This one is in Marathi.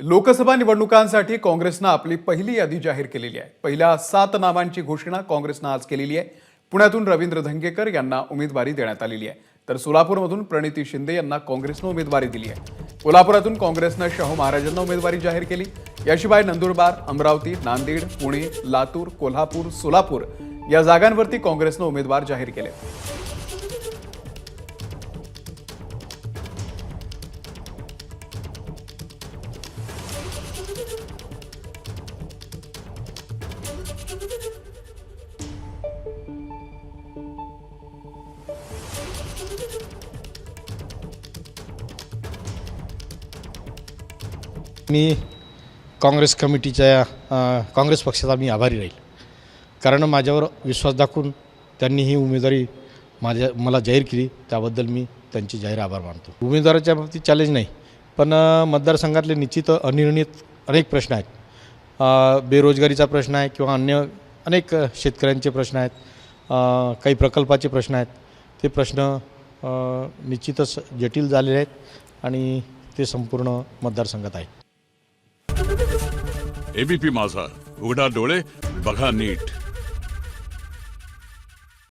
लोकसभा निवडणुकांसाठी काँग्रेसनं आपली पहिली यादी जाहीर केलेली आहे. पहिल्या सात नावांची घोषणा काँग्रेसनं आज केलेली आहे. पुण्यातून रवींद्र धंगेकर यांना उमेदवारी देण्यात आलेली आहे. तर सोलापूरमधून प्रणिती शिंदे यांना काँग्रेसनं उमेदवारी दिली आहे. कोल्हापुरातून काँग्रेसनं शाहू महाराजांना उमेदवारी जाहीर केली. याशिवाय नंदुरबार अमरावती नांदेड पुणे लातूर कोल्हापूर सोलापूर या जागांवरती काँग्रेसनं उमेदवार जाहीर केले. मी काँग्रेस कमिटीच्या काँग्रेस पक्षाचा मी आभारी राहील. कारण माझ्यावर विश्वास दाखवून त्यांनी ही उमेदवारी माझ्या मला जाहीर केली त्याबद्दल मी त्यांचे जाहीर आभार मानतो. उमेदवाराच्या बाबतीत चॅलेंज नाही पण मतदारसंघातले निश्चित अनिर्णित अनेक प्रश्न आहेत. बेरोजगारीचा प्रश्न आहे किंवा अन्य अनेक शेतकऱ्यांचे प्रश्न आहेत काही प्रकल्पाचे प्रश्न आहेत. ते प्रश्न निश्चितच जटिल झालेले आहेत आणि ते संपूर्ण मतदारसंघात आहे एबीपी माझा. उघडा डोळे बघा नीट.